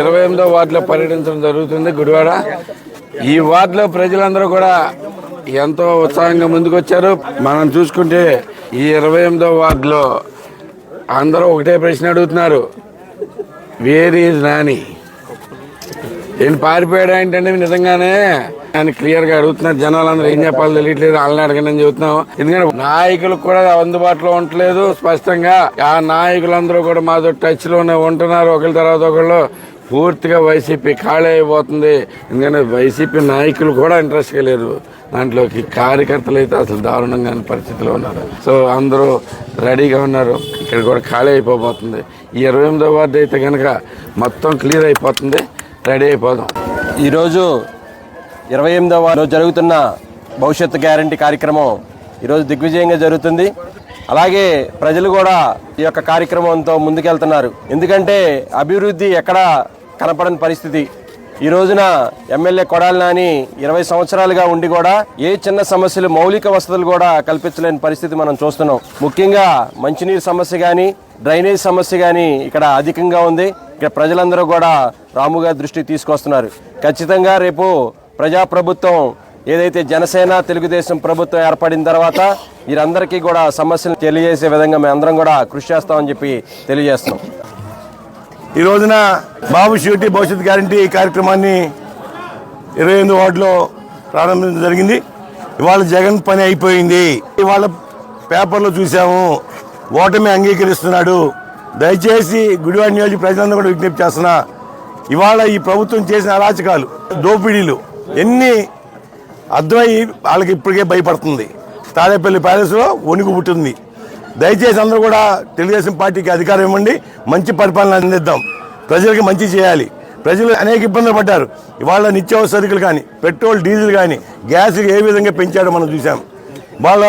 ఇరవై ఎనిమిదో వార్డులో పర్యటించడం జరుగుతుంది గుడివాడ. ఈ వార్డులో ప్రజలందరూ కూడా ఎంతో ఉత్సాహంగా ముందుకొచ్చారు. మనం చూసుకుంటే ఈ ఇరవై ఎనిమిదో వార్డులో అందరూ ఒకటే ప్రశ్న అడుగుతున్నారు. వేర్ ఈజ్ నాని నేను పారిపోయాడు ఏంటంటే నిజంగానే అని క్లియర్గా అడుగుతున్నారు జనాలందరూ. ఏం చెప్పాలో తెలియట్లేదు. వాళ్ళని అడగండి అని చెబుతున్నాం. ఎందుకంటే నాయకులకు కూడా అందుబాటులో ఉండట్లేదు స్పష్టంగా. ఆ నాయకులందరూ కూడా మాతో టచ్లోనే ఉంటున్నారు. ఒకరి తర్వాత ఒకళ్ళు పూర్తిగా వైసీపీ ఖాళీ అయిపోతుంది. ఎందుకంటే వైసీపీ నాయకులు కూడా ఇంట్రెస్ట్గా లేరు. దాంట్లోకి కార్యకర్తలు అయితే అసలు దారుణంగా పరిస్థితిలో ఉన్నారు. సో అందరూ రెడీగా ఉన్నారు. ఇక్కడ కూడా ఖాళీ అయిపోబోతుంది. ఈ ఇరవై ఎనిమిదో వార్డు అయితే కనుక మొత్తం క్లియర్ అయిపోతుంది. రెడీ అయిపోదాం. ఈరోజు ఇరవై ఎనిమిదో వారు జరుగుతున్న భవిష్యత్తు గ్యారంటీ కార్యక్రమం ఈరోజు దిగ్విజయంగా జరుగుతుంది. అలాగే ప్రజలు కూడా ఈ యొక్క కార్యక్రమంతో ముందుకెళ్తున్నారు. ఎందుకంటే అభివృద్ధి ఎక్కడ కనపడని పరిస్థితి. ఈ రోజున ఎమ్మెల్యే కొడాలి నాని ఇరవై సంవత్సరాలుగా ఉండి కూడా ఏ చిన్న సమస్యలు మౌలిక వసతులు కూడా కల్పించలేని పరిస్థితి మనం చూస్తున్నాం. ముఖ్యంగా మంచినీరు సమస్య కానీ డ్రైనేజ్ సమస్య కానీ ఇక్కడ అధికంగా ఉంది. ఇక్కడ ప్రజలందరూ కూడా రాముగా దృష్టికి తీసుకొస్తున్నారు. ఖచ్చితంగా రేపు ప్రజాప్రభుత్వం ఏదైతే జనసేన తెలుగుదేశం ప్రభుత్వం ఏర్పడిన తర్వాత వీరందరికీ కూడా సమస్యలు తెలియజేసే విధంగా మేము అందరం కూడా కృషి చేస్తామని చెప్పి తెలియజేస్తున్నాం. ఈ రోజున బాబు షూరిటీ భవిష్యత్ గ్యారంటీ కార్యక్రమాన్ని ఇరవై ఎనిమిది వార్డులో ప్రారంభించడం జరిగింది. ఇవాళ జగన్ పని అయిపోయింది. ఇవాళ పేపర్లో చూసాము ఓటమి అంగీకరిస్తున్నాడు. దయచేసి గుడివాడ నియోజక ప్రజలందరూ కూడా విజ్ఞప్తి చేస్తున్నా ఇవాళ ఈ ప్రభుత్వం చేసిన అరాచకాలు దోపిడీలు ఎన్ని అర్థమై వాళ్ళకి ఇప్పటికే భయపడుతుంది. తాడేపల్లి ప్యాలెస్లో వణుకు పుట్టింది. దయచేసి అందరూ కూడా తెలుగుదేశం పార్టీకి అధికారం ఇవ్వండి. మంచి పరిపాలన అందిద్దాం. ప్రజలకి మంచి చేయాలి. ప్రజలు అనేక ఇబ్బందులు పడ్డారు. ఇవాళ నిత్యావసర సరుకులు కానీ పెట్రోల్ డీజిల్ కానీ గ్యాస్ ఏ విధంగా పెంచాడో మనం చూసాం వాళ్ళ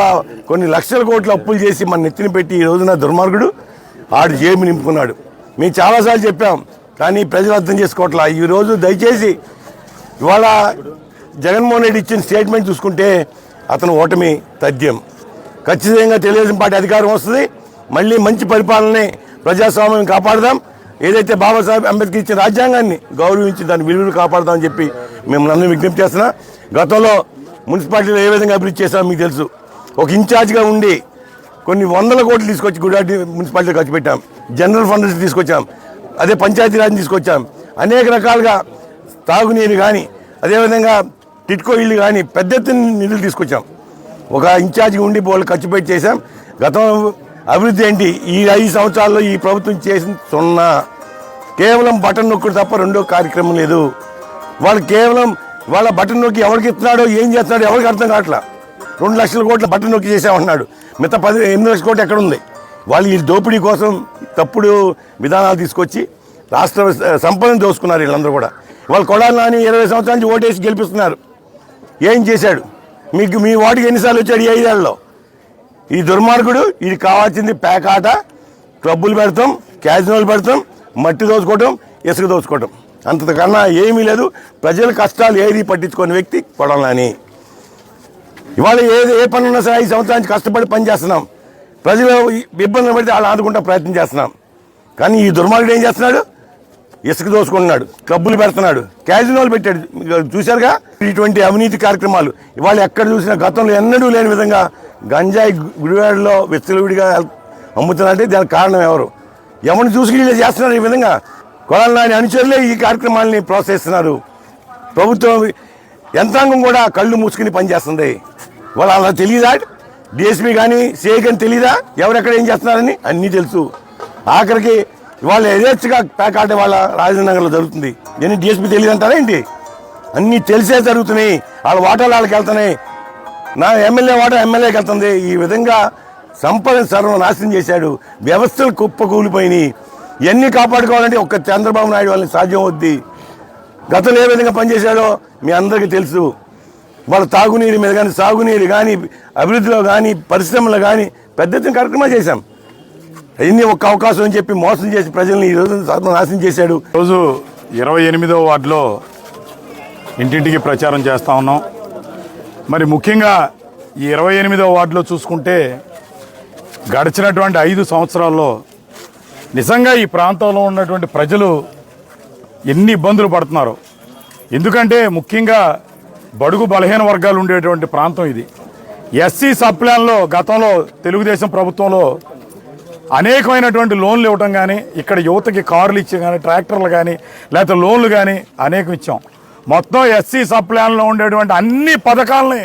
కొన్ని లక్షల కోట్ల అప్పులు చేసి మన నెత్తిన పెట్టి ఈ రోజున దుర్మార్గుడు ఆడు జేబు నింపుకున్నాడు. మేము చాలాసార్లు చెప్పాం కానీ ప్రజలు అర్థం చేసుకోవట్లా. ఈ రోజు దయచేసి ఇవాళ జగన్మోహన్ రెడ్డి ఇచ్చిన స్టేట్మెంట్ చూసుకుంటే అతను ఓటమి తథ్యం. ఖచ్చితంగా తెలుగుదేశం పార్టీ అధికారం వస్తుంది. మళ్ళీ మంచి పరిపాలనని ప్రజాస్వామ్యం కాపాడదాం. ఏదైతే బాబాసాహెబ్ అంబేద్కర్ ఇచ్చిన రాజ్యాంగాన్ని గౌరవించి దాని విలువలు కాపాడదామని చెప్పి మేము నన్ను విజ్ఞప్తి చేస్తున్నా. గతంలో మున్సిపాలిటీలో ఏ విధంగా అభివృద్ధి చేస్తామో మీకు తెలుసు. ఒక ఇన్ఛార్జ్గా ఉండి కొన్ని వందల కోట్లు తీసుకొచ్చి గుడాటి మున్సిపాలిటీ ఖర్చు పెట్టాం. జనరల్ ఫండ్ నుంచి తీసుకొచ్చాం. అదే పంచాయతీరాజ్ని తీసుకొచ్చాం. అనేక రకాలుగా తాగునీరు కానీ అదేవిధంగా టిట్కో ఇల్లు కానీ పెద్ద ఎత్తున నిధులు తీసుకొచ్చాం. ఒక ఇన్ఛార్జ్గా ఉండి వాళ్ళు ఖర్చు పెట్టి చేశాం. గతం అభివృద్ధి ఏంటి? ఈ ఐదు సంవత్సరాల్లో ఈ ప్రభుత్వం చేసిన సున్నా. కేవలం బటన్ నొక్కుడు తప్ప రెండో కార్యక్రమం లేదు. వాళ్ళు కేవలం వాళ్ళ బటన్ నొక్కి ఎవరికి ఇస్తున్నాడో ఏం చేస్తున్నాడో ఎవరికి అర్థం కావట్లా? రెండు లక్షల కోట్ల బటన్ నొక్కి చేసామన్నాడు మిగతా పది ఎనిమిది లక్షల కోట్లు ఎక్కడ ఉంది వాళ్ళు ఈ దోపిడీ కోసం తప్పుడు విధానాలు తీసుకొచ్చి రాష్ట్ర సంపదను దోసుకున్నారు వీళ్ళందరూ కూడా. వాళ్ళు కొడాలని ఇరవై సంవత్సరాల నుంచి ఓటేసి గెలిపిస్తున్నారు. ఏం చేశాడు? మీకు మీ వాటికి ఎన్నిసార్లు వచ్చాడు ఈ ఐదేళ్ళలో? ఈ దుర్మార్గుడు ఇది కావాల్సింది పేకాట క్లబ్బులు పెడతాం క్యాజినోలు పెడతాం మట్టి దోచుకోవటం ఇసుక దోచుకోవటం. అంతకన్నా ఏమీ లేదు. ప్రజల కష్టాలు ఏది పట్టించుకునే వ్యక్తి కొడాలని. ఇవాళ ఏది ఏ పని ఉన్నా సరే ఐదు సంవత్సరానికి కష్టపడి పని చేస్తున్నాం. ప్రజలు ఇబ్బందులు పడితే వాళ్ళు ఆదుకుంటా ప్రయత్నం చేస్తున్నాం. కానీ ఈ దుర్మార్గుడు ఏం చేస్తున్నాడు? ఇసుక దోసుకుంటున్నాడు క్లబ్బులు పెడుతున్నాడు క్యాజినోలు పెట్టాడు. చూశారుగా? ఇటువంటి అవినీతి కార్యక్రమాలు. ఇవాళ ఎక్కడ చూసినా గతంలో ఎన్నడూ లేని విధంగా గంజాయి గుడివాడలో విచ్చలవిడిగా అమ్ముతున్నారంటే దానికి కారణం ఎవరు? ఎవరిని చూసుకుని చేస్తున్నారు ఈ విధంగా? కొడాలి నాని అనుచరులే ఈ కార్యక్రమాలని ప్రోత్సహిస్తున్నారు. ప్రభుత్వం యంత్రాంగం కూడా కళ్ళు మూసుకుని పనిచేస్తుంది. వాళ్ళు అలా తెలియదా? డిఎస్పీ కానీ సిఐ కానీ తెలియదా? ఎవరెక్కడ ఏం చేస్తున్నారని? అన్నీ తెలుసు. ఆఖరికి ఇవాళ యథేచ్ఛగా పేకాట వాళ్ళ రాజేంద్రనగర్లో జరుగుతుంది. ఎన్ని డిఎస్పీ తెలియదు అంటారా ఏంటి? అన్నీ తెలిసే జరుగుతున్నాయి. వాళ్ళ వాటాలు వాళ్ళకి వెళ్తున్నాయి. నా ఎమ్మెల్యే వాటా ఎమ్మెల్యేకి వెళ్తుంది. ఈ విధంగా సంపద సర్వనాశనం చేశాడు. వ్యవస్థలు కుప్పకూలిపోయినాయి. ఎన్ని ఇవన్నీ కాపాడుకోవాలంటే ఒక్క చంద్రబాబు నాయుడు వాళ్ళని సాధ్యం అవుద్ది. గతంలో ఏ విధంగా పనిచేశాడో మీ అందరికీ తెలుసు. వాళ్ళ తాగునీరు మీద కానీ సాగునీరు కానీ అభివృద్ధిలో కానీ పరిశ్రమలో కానీ పెద్ద కార్యక్రమాలు చేశాం. అయింది ఒక్క అవకాశం అని చెప్పి మోసం చేసి ప్రజల్ని ఈ రోజు సర్వనాశనం చేశాడు. రోజు ఇరవై ఎనిమిదో వార్డులో ఇంటింటికి ప్రచారం చేస్తా ఉన్నాం. మరి ముఖ్యంగా ఈ ఇరవై ఎనిమిదో వార్డులో చూసుకుంటే గడిచినటువంటి ఐదు సంవత్సరాల్లో నిజంగా ఈ ప్రాంతంలో ఉన్నటువంటి ప్రజలు ఎన్ని ఇబ్బందులు పడుతున్నారు. ఎందుకంటే ముఖ్యంగా బడుగు బలహీన వర్గాలు ఉండేటువంటి ప్రాంతం ఇది. ఎస్సీ సబ్ ప్లాన్లో గతంలో తెలుగుదేశం ప్రభుత్వంలో అనేకమైనటువంటి లోన్లు ఇవ్వటం కానీ ఇక్కడ యువతకి కార్లు ఇచ్చి కానీ ట్రాక్టర్లు కానీ లేకపోతే లోన్లు కానీ అనేకం ఇచ్చాం. మొత్తం ఎస్సీ సప్లాన్లో ఉండేటువంటి అన్ని పథకాలని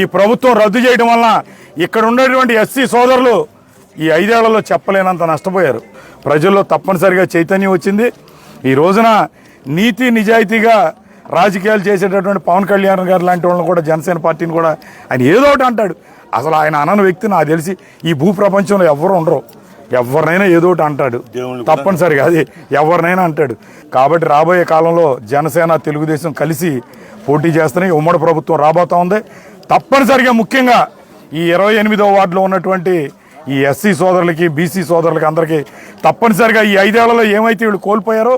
ఈ ప్రభుత్వం రద్దు చేయడం వలన ఇక్కడ ఉండేటువంటి ఎస్సీ సోదరులు ఈ ఐదేళ్ళలో చెప్పలేనంత నష్టపోయారు. ప్రజల్లో తప్పనిసరిగా చైతన్యం వచ్చింది. ఈ రోజున నీతి నిజాయితీగా రాజకీయాలు చేసేటటువంటి పవన్ కళ్యాణ్ గారు లాంటి వాళ్ళని కూడా జనసేన పార్టీని కూడా ఆయన ఏదో ఒకటి అంటాడు. అసలు ఆయన అనని వ్యక్తి నాకు తెలిసి ఈ భూ ప్రపంచంలో ఎవరు ఉండరు. ఎవరినైనా ఏదో ఒకటి అంటాడు. తప్పనిసరిగా అది ఎవరినైనా అంటాడు. కాబట్టి రాబోయే కాలంలో జనసేన తెలుగుదేశం కలిసి పోటీ చేస్తున్నాయి ఉమ్మడి ప్రభుత్వం రాబోతా ఉంది. తప్పనిసరిగా ముఖ్యంగా ఈ ఇరవై ఎనిమిదో వార్డులో ఉన్నటువంటి ఈ ఎస్సీ సోదరులకి బీసీ సోదరులకి అందరికీ తప్పనిసరిగా ఈ ఐదేళ్ళలో ఏమైతే వీళ్ళు కోల్పోయారో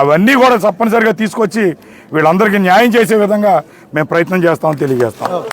అవన్నీ కూడా తప్పనిసరిగా తీసుకొచ్చి వీళ్ళందరికీ న్యాయం చేసే విధంగా మేము ప్రయత్నం చేస్తామని తెలియజేస్తాం.